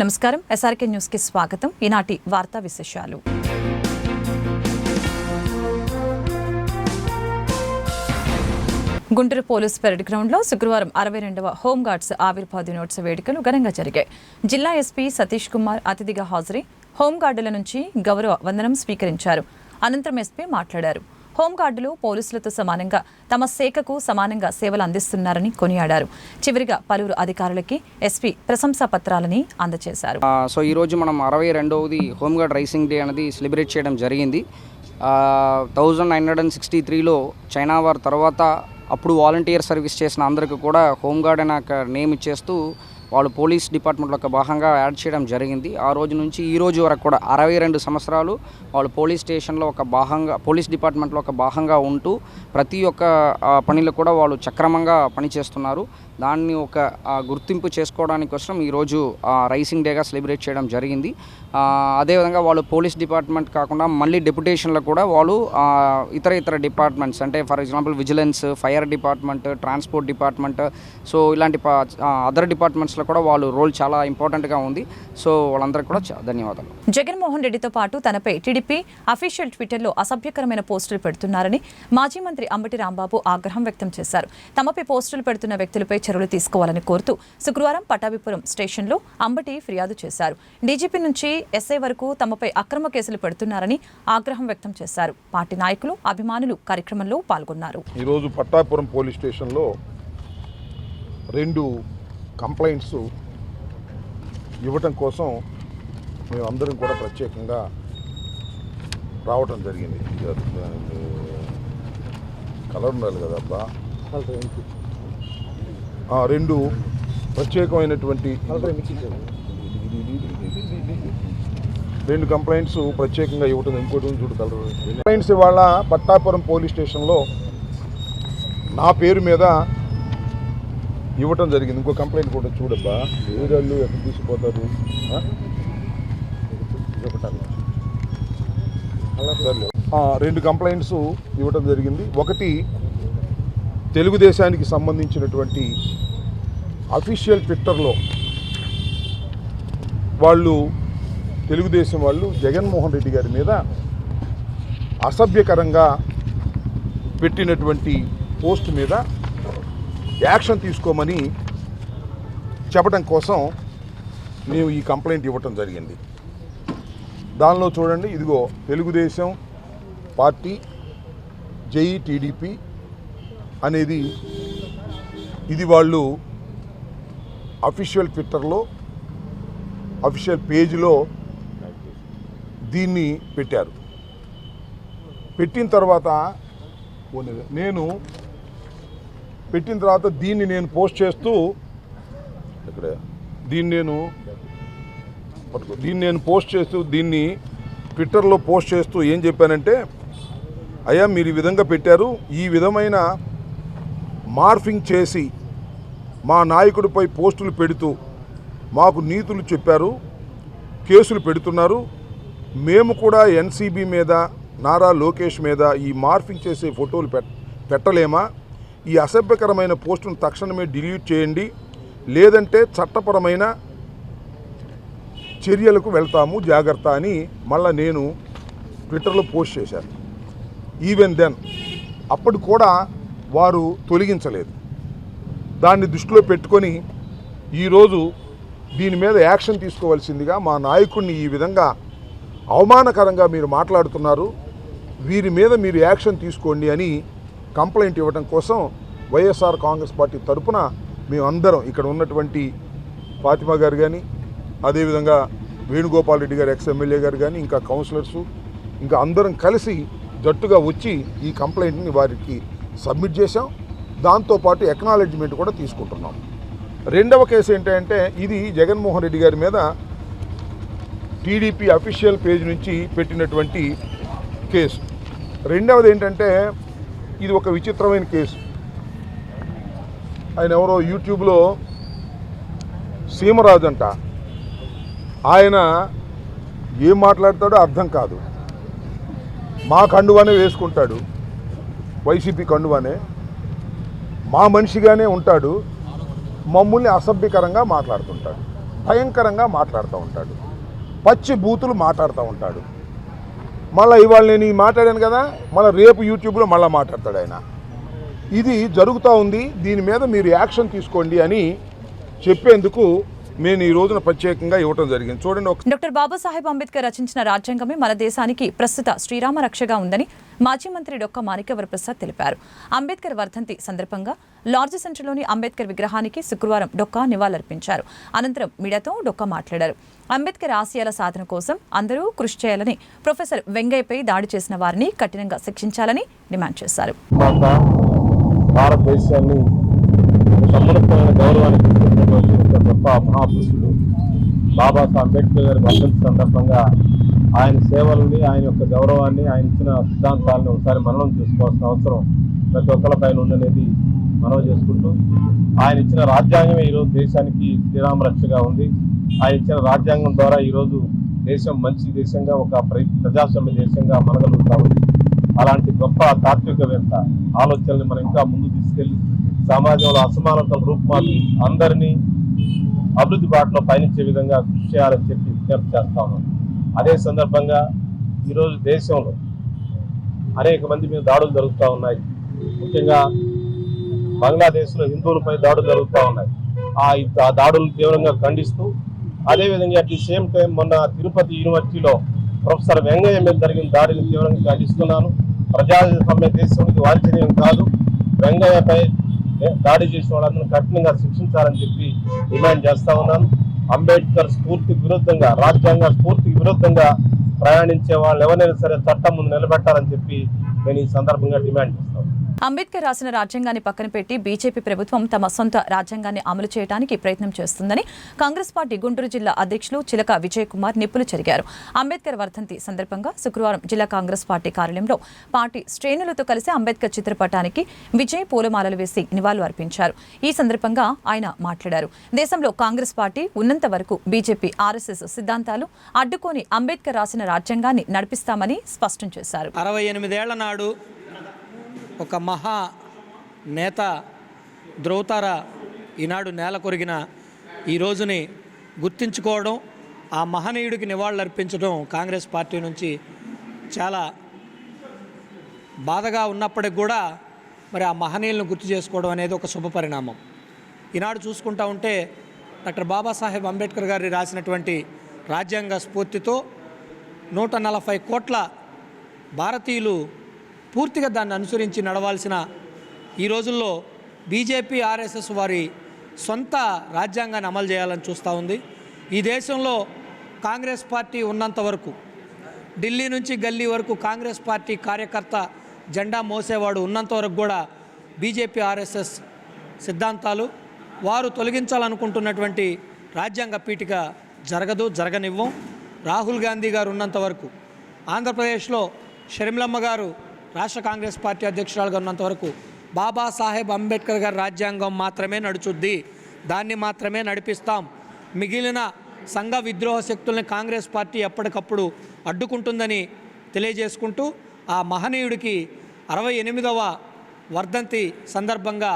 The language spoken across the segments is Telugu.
నమస్కారం. ఎస్ఆర్కే న్యూస్కి స్వాగతం. ఈనాటి వార్తా విశేషాలు. గుంటూరు పోలీస్ పెరేడ్ గ్రౌండ్లో శుక్రవారం అరవై రెండవ హోంగార్డ్స్ ఆవిర్భావ దినోత్సవ వేడుకలు ఘనంగా జరిగాయి. జిల్లా ఎస్పీ సతీష్ కుమార్ అతిథిగా హాజరై హోంగార్డుల నుంచి గౌరవ వందనం స్వీకరించారు. అనంతరం ఎస్పీ మాట్లాడారు. హోంగార్డులు పోలీసులతో సమానంగా తమ శాఖకు సమానంగా సేవలు అందిస్తున్నారని కొనియాడారు. చివరిగా పలువురు అధికారులకి ఎస్పీ ప్రశంసా పత్రాలని అందజేశారు సో ఈరోజు మనం అరవై రెండవది హోంగార్డ్ రైసింగ్ డే అనేది సెలబ్రేట్ చేయడం జరిగింది. Thousand nine hundred and sixty త్రీలో చైనా వార్ తర్వాత అప్పుడు వాలంటీర్ సర్వీస్ చేసిన అందరికీ కూడా హోంగార్డ్ అనే నేమ్ ఇచ్చేస్తూ వాళ్ళు పోలీస్ డిపార్ట్మెంట్లో ఒక భాగంగా యాడ్ చేయడం జరిగింది. ఆ రోజు నుంచి ఈ రోజు వరకు కూడా అరవై రెండు సంవత్సరాలు వాళ్ళు పోలీస్ స్టేషన్లో ఒక భాగంగా పోలీస్ డిపార్ట్మెంట్లో ఒక భాగంగా ఉంటూ ప్రతి ఒక్క పనిలో కూడా వాళ్ళు చక్రమంగా పనిచేస్తున్నారు. దాన్ని ఒక గుర్తింపు చేసుకోవడానికి కోసం ఈరోజు రైసింగ్ డేగా సెలబ్రేట్ చేయడం జరిగింది. అదేవిధంగా వాళ్ళు పోలీస్ డిపార్ట్మెంట్ కాకుండా మళ్ళీ డెప్యుటేషన్లో కూడా వాళ్ళు ఇతర ఇతర డిపార్ట్మెంట్స్ అంటే for example vigilance fire department transport department so ఇలాంటి అదర్ డిపార్ట్మెంట్స్ డిపార్ట్మెంట్స్లో కూడా వాళ్ళు రోల్ చాలా ఇంపార్టెంట్గా ఉంది. సో వాళ్ళందరికీ కూడా ధన్యవాదాలు. జగన్మోహన్ రెడ్డితో పాటు తనపై టీడీపీ అఫీషియల్ ట్విట్టర్లో అసభ్యకరమైన పోస్టులు పెడుతున్నారని మాజీ మంత్రి అంబటి రాంబాబు ఆగ్రహం వ్యక్తం చేశారు. తమపై పోస్టులు పెడుతున్న వ్యక్తులపై చర్యలు తీసుకోవాలని కోరుతూ శుక్రవారం పటాభిపురం స్టేషన్లో అంబటి ఫిర్యాదు చేశారు. డీజీపీ నుంచి ఎస్ఐ వరకు తమపై అక్రమ కేసులు పెడుతున్నారని ఆగ్రహం వ్యక్తం చేశారు. పార్టీ నాయకులు అభిమానులు కార్యక్రమంలో పాల్గొన్నారు. ఈరోజు పట్టాపురం పోలీస్ స్టేషన్లో రెండు కంప్లైంట్స్ ఇవ్వటం కోసం మేమందరం కూడా ప్రత్యేకంగా రావటం జరిగింది. కలర్ ఉండాలి కదా అబ్బా? ఆ, రెండు ప్రత్యేకమైనటువంటి రెండు కంప్లైంట్స్ ప్రత్యేకంగా ఇవ్వటం ఇంకోటి చూడు కలర్. కంప్లైంట్స్ ఇవాళ పట్టాపురం పోలీస్ స్టేషన్లో నా పేరు మీద ఇవ్వటం జరిగింది. ఇంకో కంప్లైంట్ కూడా చూడబ్బా. ఏరాళ్ళు ఎక్కడ తీసుకుపోతారు? రెండు కంప్లైంట్స్ ఇవ్వటం జరిగింది. ఒకటి తెలుగుదేశానికి సంబంధించినటువంటి అఫీషియల్ ట్విట్టర్లో వాళ్ళు తెలుగుదేశం వాళ్ళు జగన్మోహన్ రెడ్డి గారి మీద అసభ్యకరంగా పెట్టినటువంటి పోస్ట్ మీద యాక్షన్ తీసుకోమని చెప్పడం కోసం మేము ఈ కంప్లైంట్ ఇవ్వటం జరిగింది. దానిలో చూడండి ఇదిగో తెలుగుదేశం పార్టీ జై టీడీపీ అనేది ఇది వాళ్ళు అఫీషియల్ ట్విట్టర్లో అఫీషియల్ పేజీలో దీన్ని పెట్టారు. పెట్టిన తర్వాత నేను పెట్టిన తర్వాత దీన్ని నేను పోస్ట్ చేస్తూ ఇక్కడ దీన్ని నేను పట్టుకో. దీన్ని నేను పోస్ట్ చేస్తూ దీన్ని ట్విట్టర్లో పోస్ట్ చేస్తూ ఏం చెప్పానంటే అయ్యా మీరు ఈ విధంగా పెట్టారు. ఈ విధమైన మార్ఫింగ్ చేసి మా నాయకుడిపై పోస్టులు పెడుతూ మాకు నీతులు చెప్పారు కేసులు పెడుతున్నారు. మేము కూడా ఎన్సీబీ మీద నారా లోకేష్ మీద ఈ మార్ఫింగ్ చేసే ఫోటోలు పెట్ పెట్టలేమా? ఈ అసభ్యకరమైన పోస్టును తక్షణమే డిలీట్ చేయండి. లేదంటే చట్టపరమైన చర్యలకు వెళ్తాము. జాగ్రత్త అని మళ్ళా నేను ట్విట్టర్లో పోస్ట్ చేశాను. ఈవెన్ దెన్ అప్పుడు కూడా వారు తొలగించలేదు. దాన్ని దృష్టిలో పెట్టుకొని ఈరోజు దీని మీద యాక్షన్ తీసుకోవాల్సిందిగా మా నాయకుడిని ఈ విధంగా అవమానకరంగా మీరు మాట్లాడుతున్నారు. వీరి మీద మీరు యాక్షన్ తీసుకోండి అని కంప్లైంట్ ఇవ్వడం కోసం వైఎస్ఆర్ కాంగ్రెస్ పార్టీ తరపున మేమందరం ఇక్కడ ఉన్నటువంటి ఫాతిమా గారు కానీ అదేవిధంగా వేణుగోపాల్ రెడ్డి గారు ఎక్స్ ఎమ్మెల్యే గారు కానీ ఇంకా కౌన్సిలర్సు ఇంకా అందరం కలిసి జట్టుగా వచ్చి ఈ కంప్లైంట్ని వారికి సబ్మిట్ చేశాం. దాంతోపాటు ఎక్నాలెడ్జ్మెంట్ కూడా తీసుకుంటున్నాం. రెండవ కేసు ఏంటంటే ఇది జగన్మోహన్ రెడ్డి గారి మీద టీడీపీ అఫీషియల్ పేజ్ నుంచి పెట్టినటువంటి కేసు. రెండవది ఏంటంటే ఇది ఒక విచిత్రమైన కేసు. ఆయన ఎవరో యూట్యూబ్లో సీమరాజు అంట. ఆయన ఏం మాట్లాడతాడో అర్థం కాదు. మా కండువానే వేసుకుంటాడు. వైసీపీ కండువానే. మా మనిషిగానే ఉంటాడు. మమ్మల్ని అసభ్యకరంగా మాట్లాడుతుంటాడు. భయంకరంగా మాట్లాడుతూ ఉంటాడు. పచ్చి బూతులు మాట్లాడుతూ ఉంటాడు. మళ్ళీ ఇవాళ నేను మాట్లాడాను కదా మళ్ళీ రేపు యూట్యూబ్లో మళ్ళీ మాట్లాడతాడు ఆయన. ఇది జరుగుతూ ఉంది దీని మీద మీరు యాక్షన్ తీసుకోండి అని చెప్పేందుకు నేను ఈ రోజున ప్రత్యేకంగా ఇవ్వటం జరిగింది. చూడండి డాక్టర్ బాబాసాహెబ్ అంబేద్కర్ రచించిన రాజ్యాంగమే మన దేశానికి ప్రస్తుత శ్రీరామ రక్షగా ఉందని మాజీ మంత్రి డొక్క మాణిక్యవర ప్రసాద్ తెలిపారు. అంబేద్కర్ వర్ధంతి సందర్భంగా లార్జ్ సెంటర్లోని అంబేద్కర్ విగ్రహానికి శుక్రవారం డొక్క నివాళులర్పించారు. అనంతరం మీడియాతో డొక్క మాట్లాడారు. అంబేద్కర్ ఆశయాల సాధన కోసం అందరూ కృషి చేయాలని ప్రొఫెసర్ వెంగయ్యపై దాడి చేసిన వారిని కఠినంగా శిక్షించాలని డిమాండ్ చేశారు. భారతదేశాన్ని సమున్నతమైన గౌరవానికి గొప్ప మహాపురుషుడు బాబాసాహెబ్ అంబేద్కర్ గారి వర్ధంతి సందర్భంగా ఆయన సేవల్ని ఆయన యొక్క గౌరవాన్ని ఆయన ఇచ్చిన సిద్ధాంతాలను ఒకసారి మననం చేసుకోవాల్సిన అవసరం ప్రతి ఒక్కరి పైన ఉందనేది మనవి చేసుకుంటూ ఆయన ఇచ్చిన రాజ్యాంగమే ఈరోజు దేశానికి శ్రీరామ రక్షగా ఉంది. ఆయన ఇచ్చిన రాజ్యాంగం ద్వారా ఈరోజు దేశం మంచి దేశంగా ఒక ప్ర- ప్రజాస్వామ్య దేశంగా మనగలుగుతా ఉంది అలాంటి గొప్ప తాత్వికవేత్త ఆలోచనల్ని మనం ఇంకా ముందు తీసుకెళ్ళి సమాజంలో అసమానతలు రూపుమాపి అందరినీ అభివృద్ధి బాటలో పయనించే విధంగా కృషి చేయాలని చెప్పి విజ్ఞప్తి చేస్తా ఉన్నాం. అదే సందర్భంగా ఈరోజు దేశంలో అనేక మంది మీద దాడులు జరుగుతూ ఉన్నాయి. ముఖ్యంగా బంగ్లాదేశ్లో హిందువులపై దాడులు జరుగుతూ ఉన్నాయి. ఆ ఆ దాడులను తీవ్రంగా ఖండిస్తూ అదేవిధంగా అట్ ది సేమ్ టైం మొన్న తిరుపతి యూనివర్సిటీలో ప్రొఫెసర్ వెంగయ్య మీద జరిగిన దాడిని తీవ్రంగా ఖండిస్తున్నాను ప్రజాస్వామ్య దేశానికి వాంఛనీయం కాదు. వెంగయ్యపై దాడి చేసిన వాళ్ళందరూ కఠినంగా శిక్షించాలని చెప్పి డిమాండ్ చేస్తా ఉన్నాను అంబేద్కర్ స్ఫూర్తికి విరుద్ధంగా రాజ్యాంగ స్ఫూర్తికి విరుద్ధంగా ప్రయాణించే వాళ్ళు ఎవరైనా సరే చట్టం ముందు నిలబెట్టాలని చెప్పి నేను ఈ సందర్భంగా డిమాండ్ చేస్తాను అంబేద్కర్ రాసిన రాజ్యాంగాన్ని పక్కన పెట్టి బీజేపీ ప్రభుత్వం తమ సొంత రాజ్యాంగాన్ని అమలు చేయడానికి ప్రయత్నం చేస్తుందని కాంగ్రెస్ పార్టీ గుంటూరు జిల్లా అధ్యక్షులు చిలక విజయ్ కుమార్ నిప్పులు చెరిగారు. అంబేద్కర్ వర్ధంతి సందర్భంగా శుక్రవారం జిల్లా కాంగ్రెస్ పార్టీ కార్యాలయంలో పార్టీ శ్రేణులతో కలిసి అంబేద్కర్ చిత్రపటానికి విజయ్ పూలమాలలు వేసి నివాళులు అర్పించారు. ఈ సందర్భంగా ఆయన మాట్లాడారు. దేశంలో కాంగ్రెస్ పార్టీ ఉన్నంత వరకు బీజేపీ ఆర్ఎస్ఎస్ సిద్ధాంతాలు అడ్డుకొని అంబేద్కర్ రాసిన రాజ్యాంగాన్ని నడిపిస్తామని స్పష్టం చేశారు. అరవై ఎనిమిదేళ్ళ నాడు ఒక మహా నేత ధ్రువతార ఈనాడు నేల కొరిగిన ఈ రోజుని గుర్తించుకోవడం ఆ మహనీయుడికి నివాళులర్పించడం కాంగ్రెస్ పార్టీ నుంచి చాలా బాధగా ఉన్నప్పటికి కూడా మరి ఆ మహనీయులను గుర్తు చేసుకోవడం అనేది ఒక శుభ పరిణామం. ఈనాడు చూసుకుంటా ఉంటే డాక్టర్ బాబాసాహెబ్ అంబేద్కర్ గారి రాసినటువంటి రాజ్యాంగ స్ఫూర్తితో నూట నలభై కోట్ల భారతీయులు పూర్తిగా దాన్ని అనుసరించి నడవాల్సిన ఈ రోజుల్లో బీజేపీ ఆర్ఎస్ఎస్ వారి సొంత రాజ్యాంగాన్ని అమలు చేయాలని చూస్తూ ఉంది. ఈ దేశంలో కాంగ్రెస్ పార్టీ ఉన్నంత వరకు ఢిల్లీ నుంచి గల్లీ వరకు కాంగ్రెస్ పార్టీ కార్యకర్త జెండా మోసేవాడు ఉన్నంత వరకు కూడా బీజేపీ ఆర్ఎస్ఎస్ సిద్ధాంతాలు వారు తొలగించాలనుకుంటున్నటువంటి రాజ్యాంగ పీఠిక జరగదు జరగనివ్వం. రాహుల్ గాంధీ గారు ఉన్నంత వరకు ఆంధ్రప్రదేశ్లో షర్మిలమ్మ గారు రాష్ట్ర కాంగ్రెస్ పార్టీ అధ్యక్షురాలుగా ఉన్నంత వరకు బాబాసాహెబ్ అంబేద్కర్ గారి రాజ్యాంగం మాత్రమే నడుచుద్ది. దాన్ని మాత్రమే నడిపిస్తాం. మిగిలిన సంఘ విద్రోహ శక్తుల్ని కాంగ్రెస్ పార్టీ ఎప్పటికప్పుడు అడ్డుకుంటుందని తెలియజేసుకుంటూ ఆ మహనీయుడికి అరవై ఎనిమిదవ వర్ధంతి సందర్భంగా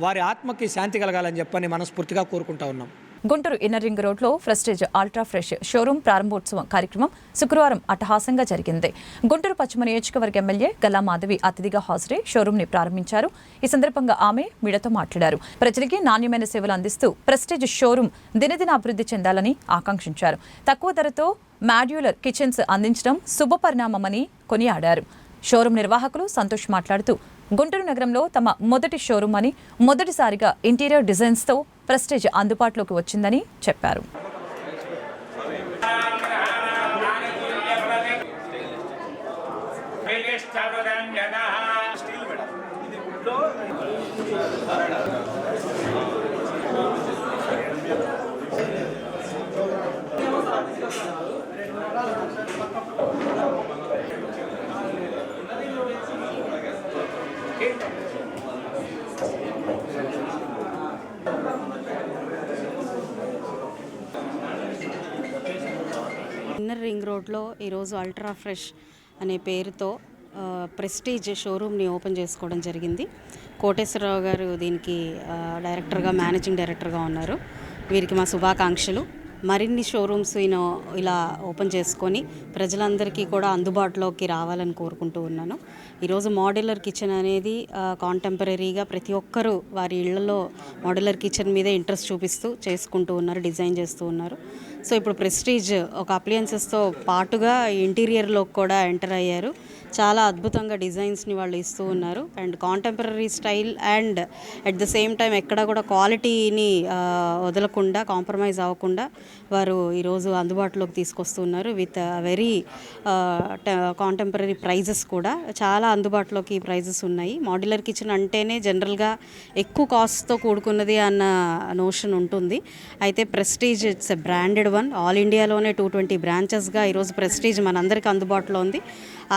వారి ఆత్మకి శాంతి కలగాలని చెప్పని మనస్ఫూర్తిగా కోరుకుంటా ఉన్నాం. గుంటూరు ఇన్నర్ రింగ్ రోడ్లో ఫ్రెస్టేజ్ అల్ట్రా ఫ్రెష్ షోరూం ప్రారంభోత్సవం కార్యక్రమం శుక్రవారం అట్టహాసంగా జరిగింది. గుంటూరు పశ్చిమ నియోజకవర్గ ఎమ్మెల్యే గల్లా మాధవి అతిథిగా హాజరై షోరూంని ప్రారంభించారు. ఈ సందర్భంగా ఆమె మీడియాతో మాట్లాడారు. ప్రజలకి నాణ్యమైన సేవలు అందిస్తూ ప్రెస్టేజ్ షోరూం దినదిన అభివృద్ధి చెందాలని ఆకాంక్షించారు. తక్కువ ధరతో మాడ్యులర్ కిచెన్స్ అందించడం శుభపరిణామమని కొనియాడారు. షోరూం నిర్వాహకులు సంతోష్ మాట్లాడుతూ గుంటూరు నగరంలో తమ మొదటి షోరూం అని మొదటిసారిగా ఇంటీరియర్ డిజైన్స్తో ప్రెస్టేజ్ అందుబాటులోకి వచ్చిందని చెప్పారు ఇన్నర్ రింగ్ రోడ్లో ఈరోజు అల్ట్రా ఫ్రెష్ అనే పేరుతో ప్రెస్టీజ్ షోరూమ్ని ఓపెన్ చేసుకోవడం జరిగింది. కోటేశ్వరరావు గారు దీనికి డైరెక్టర్గా మేనేజింగ్ డైరెక్టర్గా ఉన్నారు. వీరికి మా శుభాకాంక్షలు. మరిన్ని షోరూమ్స్ ఈయన ఇలా ఓపెన్ చేసుకొని ప్రజలందరికీ కూడా అందుబాటులోకి రావాలని కోరుకుంటూ ఉన్నాను. ఈరోజు మాడ్యులర్ కిచెన్ అనేది కాంటెంపరీగా ప్రతి ఒక్కరూ వారి ఇళ్ళలో మోడ్యులర్ కిచెన్ మీదే ఇంట్రెస్ట్ చూపిస్తూ చేసుకుంటూ ఉన్నారు డిజైన్ చేస్తూ ఉన్నారు. సో ఇప్పుడు ప్రెస్టీజ్ ఒక అప్లియన్సెస్తో పాటుగా ఇంటీరియర్లోకి కూడా ఎంటర్ అయ్యారు. చాలా అద్భుతంగా డిజైన్స్ని వాళ్ళు ఇస్తూ ఉన్నారు. And contemporary style and at the same time ఎక్కడ కూడా క్వాలిటీని వదలకుండా కాంప్రమైజ్ అవ్వకుండా వారు ఈరోజు అందుబాటులోకి తీసుకొస్తున్నారు విత్ వెరీ కాంటెంపరీ ప్రైజెస్ కూడా. చాలా అందుబాటులోకి ప్రైజెస్ ఉన్నాయి. మాడ్యులర్ కిచెన్ అంటేనే జనరల్గా ఎక్కువ కాస్ట్తో కూడుకున్నది అన్న నోషన్ ఉంటుంది. అయితే Prestige it's a branded one all ఇండియాలోనే టూ ట్వంటీ బ్రాంచెస్గా ఈరోజు ప్రెస్టీజ్ మనందరికీ అందుబాటులో ఉంది.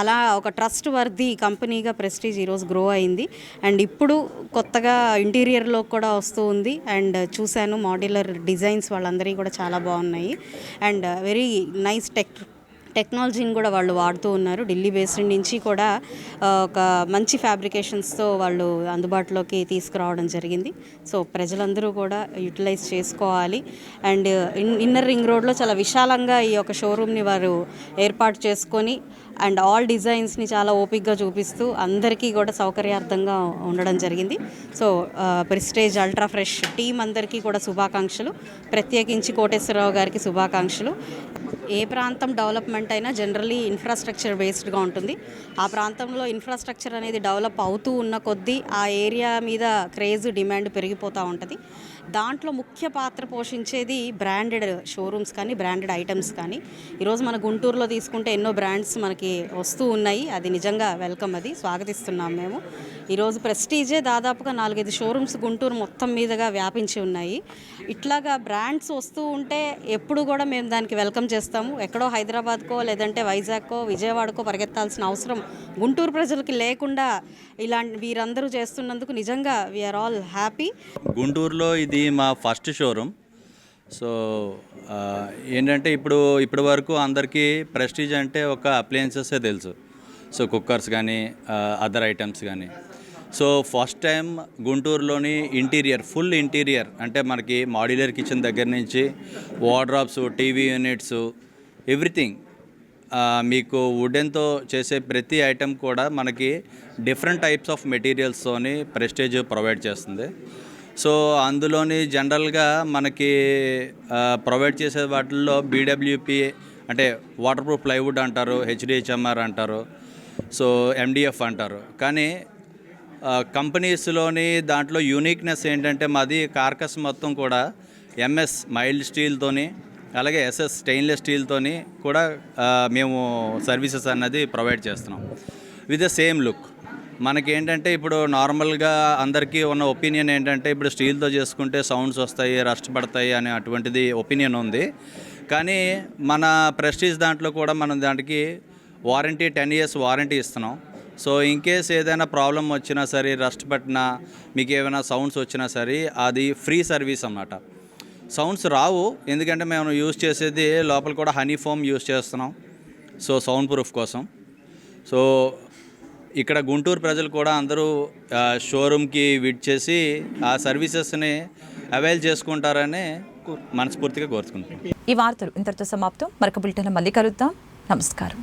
అలా ఒక ట్రస్ట్ వర్ది కంపెనీగా ప్రెస్టీజ్ ఈరోజు గ్రో అయింది. అండ్ ఇప్పుడు కొత్తగా ఇంటీరియర్లో కూడా వస్తూ ఉంది. అండ్ చూశాను మాడ్యులర్ డిజైన్స్ వాళ్ళందరికీ కూడా చాలా బాగున్నాయి. అండ్ వెరీ నైస్ టెక్ టెక్నాలజీని కూడా వాళ్ళు వాడుతూ ఉన్నారు. ఢిల్లీ బేస్డ్ నుంచి కూడా ఒక మంచి ఫ్యాబ్రికేషన్స్తో వాళ్ళు అందుబాటులోకి తీసుకురావడం జరిగింది. సో ప్రజలందరూ కూడా యూటిలైజ్ చేసుకోవాలి. అండ్ ఇన్ ఇన్నర్ రింగ్ రోడ్లో చాలా విశాలంగా ఈ యొక్క షోరూమ్ని వారు ఏర్పాటు చేసుకొని అండ్ ఆల్ డిజైన్స్ని చాలా ఓపిక్గా చూపిస్తూ అందరికీ కూడా సౌకర్యార్థంగా ఉండడం జరిగింది. So Prestige ultra fresh team అందరికీ కూడా శుభాకాంక్షలు. ప్రత్యేకించి కోటేశ్వరరావు గారికి శుభాకాంక్షలు. ఏ ప్రాంతం డెవలప్మెంట్ అయినా జనరలీ ఇన్ఫ్రాస్ట్రక్చర్ బేస్డ్గా ఉంటుంది. ఆ ప్రాంతంలో ఇన్ఫ్రాస్ట్రక్చర్ అనేది డెవలప్ అవుతూ ఉన్న కొద్దీ ఆ ఏరియా మీద క్రేజ్ డిమాండ్ పెరిగిపోతూ ఉంటుంది. దాంట్లో ముఖ్య పాత్ర పోషించేది బ్రాండెడ్ షోరూమ్స్ కానీ బ్రాండెడ్ ఐటమ్స్ కానీ. ఈరోజు మన గుంటూరులో తీసుకుంటే ఎన్నో బ్రాండ్స్ మనకి వస్తూ ఉన్నాయి. అది నిజంగా వెల్కమ్ అది. స్వాగతిస్తున్నాం మేము. ఈరోజు ప్రెస్టీజే దాదాపుగా నాలుగైదు షోరూమ్స్ గుంటూరు మొత్తం మీదుగా వ్యాపించి ఉన్నాయి. ఇట్లాగా బ్రాండ్స్ వస్తూ ఉంటే ఎప్పుడు కూడా మేము దానికి వెల్కమ్ చేస్తాము. ఎక్కడో హైదరాబాద్కో లేదంటే వైజాగ్కో విజయవాడకో పరిగెత్తాల్సిన అవసరం గుంటూరు ప్రజలకి లేకుండా ఇలాంటి వీరందరూ చేస్తున్నందుకు నిజంగా వీఆర్ ఆల్ హ్యాపీ గుంటూరులో ఇది ఇది మా ఫస్ట్ షోరూమ్. సో ఏంటంటే ఇప్పుడు ఇప్పటి వరకు అందరికీ ప్రెస్టీజ్ అంటే ఒక అప్లయన్సెసే తెలుసు. సో కుక్కర్స్ కానీ అదర్ ఐటమ్స్ కానీ సో ఫస్ట్ టైం గుంటూరులోని ఇంటీరియర్ ఫుల్ ఇంటీరియర్ అంటే మనకి మాడ్యులర్ కిచెన్ దగ్గర నుంచి వార్డ్రాప్స్ టీవీ యూనిట్స్ ఎవ్రీథింగ్ మీకు వుడెన్తో చేసే ప్రతి ఐటెం కూడా మనకి డిఫరెంట్ టైప్స్ ఆఫ్ మెటీరియల్స్తోని ప్రెస్టేజ్ ప్రొవైడ్ చేస్తుంది. సో అందులోని జనరల్గా మనకి ప్రొవైడ్ చేసే వాటిల్లో బీడబ్ల్యూపీ అంటే వాటర్ ప్రూఫ్ ప్లైవుడ్ అంటారు హెచ్డిహెచ్ఎంఆర్ అంటారు సో ఎండిఎఫ్ అంటారు. కానీ కంపెనీస్లోని దాంట్లో యూనిక్నెస్ ఏంటంటే మాది కార్కస్ మొత్తం కూడా ఎంఎస్ మైల్డ్ స్టీల్తోని అలాగే ఎస్ఎస్ స్టెయిన్లెస్ స్టీల్తోని కూడా మేము సర్వీసెస్ అన్నది ప్రొవైడ్ చేస్తున్నాం. With the same look. మనకేంటంటే ఇప్పుడు నార్మల్గా అందరికీ ఉన్న ఒపీనియన్ ఏంటంటే ఇప్పుడు స్టీల్తో చేసుకుంటే సౌండ్స్ వస్తాయి రస్ట్ పడతాయి అనే అటువంటిది ఒపీనియన్ ఉంది. కానీ మన ప్రెస్టీజ్ దాంట్లో కూడా మనం దానికి వారంటీ టెన్ ఇయర్స్ వారంటీ ఇస్తున్నాం. సో ఇన్ కేస్ ఏదైనా ప్రాబ్లం వచ్చినా సరే రస్ట్ పట్టినా మీకు ఏమైనా సౌండ్స్ వచ్చినా సరే అది ఫ్రీ సర్వీస్ అన్నమాట. సౌండ్స్ రావు ఎందుకంటే మేము యూజ్ చేసేది లోపల కూడా హనీ ఫోమ్ యూజ్ చేస్తున్నాం. సో సౌండ్ ప్రూఫ్ కోసం. సో ఇక్కడ గుంటూరు ప్రజలు కూడా అందరూ ఆ, షోరూమ్కి విట్ చేసి ఆ సర్వీసెస్ని అవైల్ చేసుకుంటారని మనస్ఫూర్తిగా కోరుకుంటున్నాం ఈ వార్తలు ఇంతటితో సమాప్తం. మరొక బులెటిన్ మళ్ళీ కలుద్దాం. నమస్కారం.